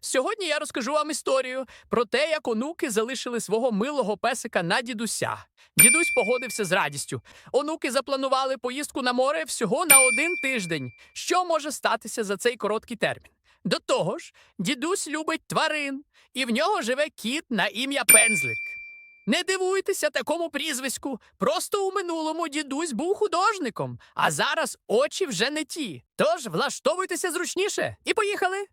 Сьогодні я розкажу вам історію про те, як онуки залишили свого милого песика на дідуся. Дідусь погодився з радістю. Онуки запланували поїздку на море всього на один тиждень. Що може статися за цей короткий термін? До того ж, дідусь любить тварин, і в нього живе кіт на ім'я Пензлик. Не дивуйтеся такому прізвиську. Просто у минулому дідусь був художником, а зараз очі вже не ті. Тож влаштовуйтеся зручніше і поїхали.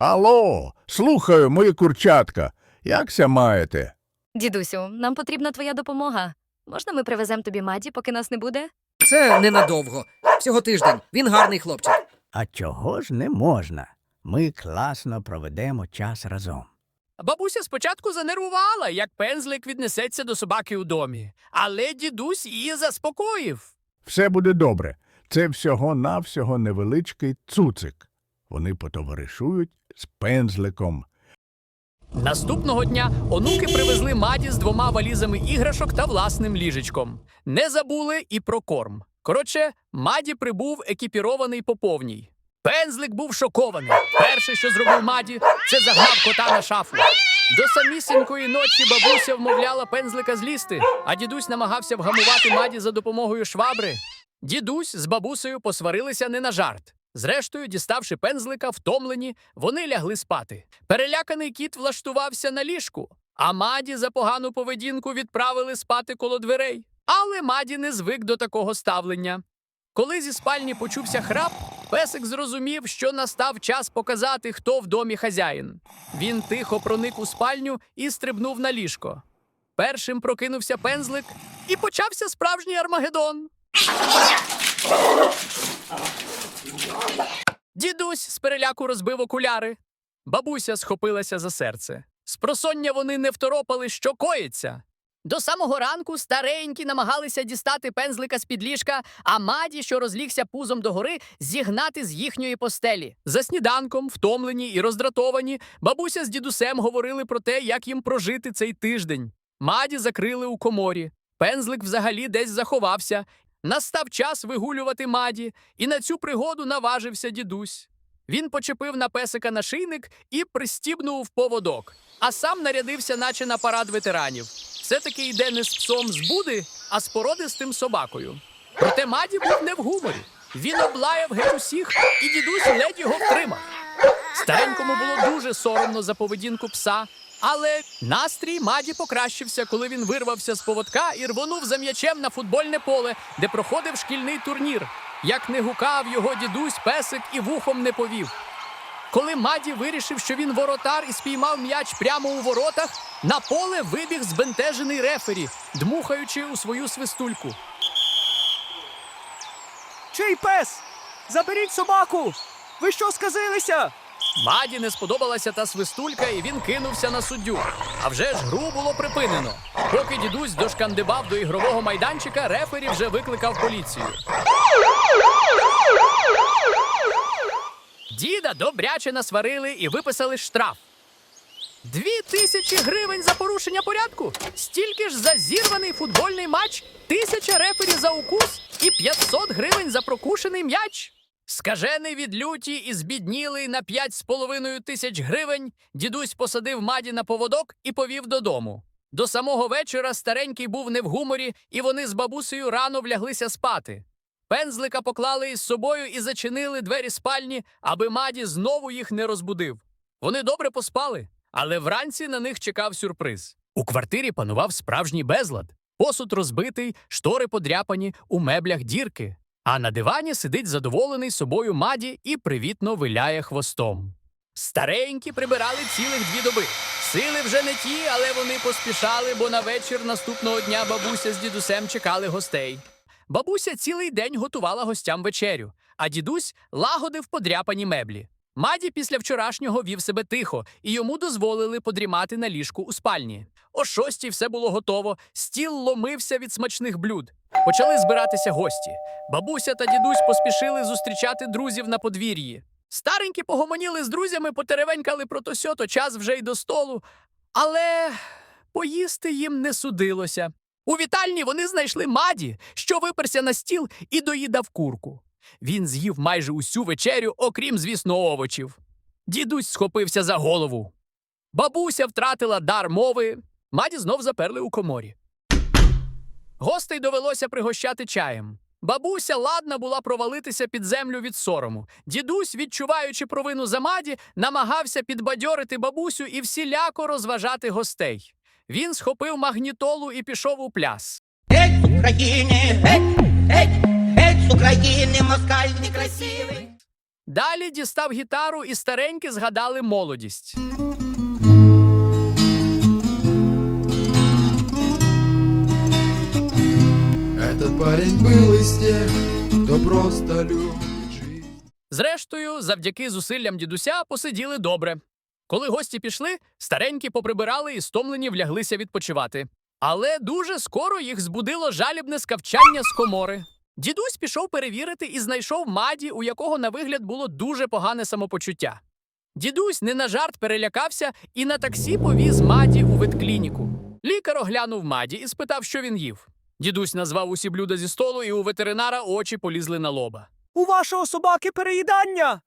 Алло, слухаю, мої курчатка. Якся маєте? Дідусю, нам потрібна твоя допомога. Можна ми привеземо тобі Маді, поки нас не буде? Це ненадовго. Всього тиждень. Він гарний хлопчик. А чого ж не можна? Ми класно проведемо час разом. Бабуся спочатку занервувала, як пензлик віднесеться до собаки у домі, але дідусь її заспокоїв. Все буде добре. Це всього-навсього невеличкий цуцик. Вони потоваришують з пензликом. Наступного дня онуки привезли маді з двома валізами іграшок та власним ліжечком. Не забули і про корм. Коротше, маді прибув екіпірований по повній. Пензлик був шокований. Перше, що зробив маді, це загнав кота на шафу. До самісінької ночі бабуся вмовляла пензлика злізти, а дідусь намагався вгамувати маді за допомогою швабри. Дідусь з бабусею посварилися не на жарт. Зрештою, діставши пензлика, втомлені, вони лягли спати. Переляканий кіт влаштувався на ліжку, а Маді за погану поведінку відправили спати коло дверей. Але Маді не звик до такого ставлення. Коли зі спальні почувся храп, песик зрозумів, що настав час показати, хто в домі хазяїн. Він тихо проник у спальню і стрибнув на ліжко. Першим прокинувся пензлик, і почався справжній армагеддон. Дідусь з переляку розбив окуляри. Бабуся схопилася за серце. Спросоння вони не второпали, що коїться. До самого ранку старенькі намагалися дістати пензлика з під ліжка, а маді, що розлігся пузом догори, зігнати з їхньої постелі. За сніданком, втомлені і роздратовані, бабуся з дідусем говорили про те, як їм прожити цей тиждень. Маді закрили у коморі. Пензлик взагалі десь заховався. Настав час вигулювати маді, і на цю пригоду наважився дідусь. Він почепив на песика нашийник і пристібнув поводок, а сам нарядився, наче на парад ветеранів. Все-таки йде не з псом з буди, а з породистим собакою. Проте маді був не в гуморі. Він облаяв геть усіх, і дідусь ледь його втримав. Старенькому було дуже соромно за поведінку пса, але настрій маді покращився, коли він вирвався з поводка і рвонув за м'ячем на футбольне поле, де проходив шкільний турнір. Як не гукав його дідусь, песик і вухом не повів. Коли Маді вирішив, що він воротар і спіймав м'яч прямо у воротах, на поле вибіг збентежений рефері, дмухаючи у свою свистульку. Чий пес? Заберіть собаку! Ви що сказилися? Маді не сподобалася та свистулька, і він кинувся на суддю. А вже ж гру було припинено. Поки дідусь дошкандибав до ігрового майданчика, рефері вже викликав поліцію. Діда добряче насварили і виписали штраф. Дві тисячі гривень за порушення порядку, стільки ж за зірваний футбольний матч, тисяча рефері за укус і 500 гривень за прокушений м'яч. Скажений від люті і збіднілий на п'ять з половиною тисяч гривень, дідусь посадив маді на поводок і повів додому. До самого вечора старенький був не в гуморі, і вони з бабусею рано вляглися спати. Пензлика поклали із собою і зачинили двері спальні, аби маді знову їх не розбудив. Вони добре поспали, але вранці на них чекав сюрприз. У квартирі панував справжній безлад. Посуд розбитий, штори подряпані, у меблях дірки. А на дивані сидить задоволений собою маді і привітно виляє хвостом. Старенькі прибирали цілих дві доби. Сили вже не ті, але вони поспішали, бо на вечір наступного дня бабуся з дідусем чекали гостей. Бабуся цілий день готувала гостям вечерю, а дідусь лагодив подряпані меблі. Маді після вчорашнього вів себе тихо, і йому дозволили подрімати на ліжку у спальні. О шостій все було готово, стіл ломився від смачних блюд. Почали збиратися гості. Бабуся та дідусь поспішили зустрічати друзів на подвір'ї. Старенькі погомоніли з друзями, потеревенькали про то сьото, час вже й до столу. Але поїсти їм не судилося. У вітальні вони знайшли маді, що виперся на стіл і доїдав курку. Він з'їв майже усю вечерю, окрім, звісно, овочів. Дідусь схопився за голову. Бабуся втратила дар мови. Маді знов заперли у коморі. Гостей довелося пригощати чаєм. Бабуся ладна була провалитися під землю від сорому. Дідусь, відчуваючи провину за маді, намагався підбадьорити бабусю і всіляко розважати гостей. Він схопив магнітолу і пішов у пляс. Геть з України, геть, геть, України, москаль некрасивий. Далі дістав гітару, і старенькі згадали молодість. Этот парень был из тех, кто просто любит жизнь. Зрештою, завдяки зусиллям дідуся посиділи добре. Коли гості пішли, старенькі поприбирали і стомлені вляглися відпочивати. Але дуже скоро їх збудило жалібне скавчання з комори. Дідусь пішов перевірити і знайшов маді, у якого на вигляд було дуже погане самопочуття. Дідусь не на жарт перелякався і на таксі повіз маді у ветклініку. Лікар оглянув маді і спитав, що він їв. Дідусь назвав усі блюда зі столу, і у ветеринара очі полізли на лоба. У вашого собаки переїдання.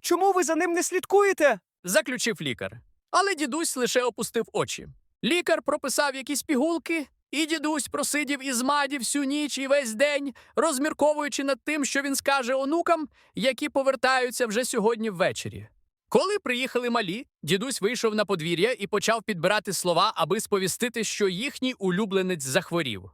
Чому ви за ним не слідкуєте? заключив лікар. Але дідусь лише опустив очі. Лікар прописав якісь пігулки, і дідусь просидів із маді всю ніч і весь день, розмірковуючи над тим, що він скаже онукам, які повертаються вже сьогодні ввечері. Коли приїхали малі, дідусь вийшов на подвір'я і почав підбирати слова, аби сповістити, що їхній улюбленець захворів.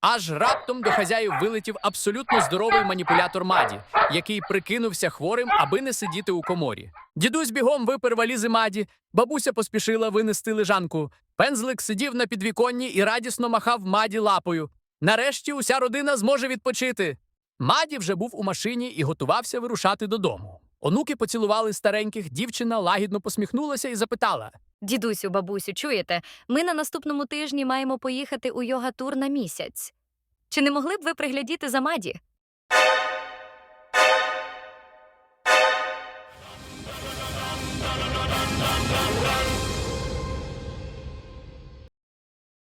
Аж раптом до хазяїв вилетів абсолютно здоровий маніпулятор Маді, який прикинувся хворим, аби не сидіти у коморі. Дідусь бігом випер валізи Маді, бабуся поспішила винести лежанку. Пензлик сидів на підвіконні і радісно махав Маді лапою. Нарешті уся родина зможе відпочити. Маді вже був у машині і готувався вирушати додому. Онуки поцілували стареньких, дівчина лагідно посміхнулася і запитала: Дідусю, бабусю, чуєте? Ми на наступному тижні маємо поїхати у йога-тур на місяць. Чи не могли б ви приглядіти за Маді?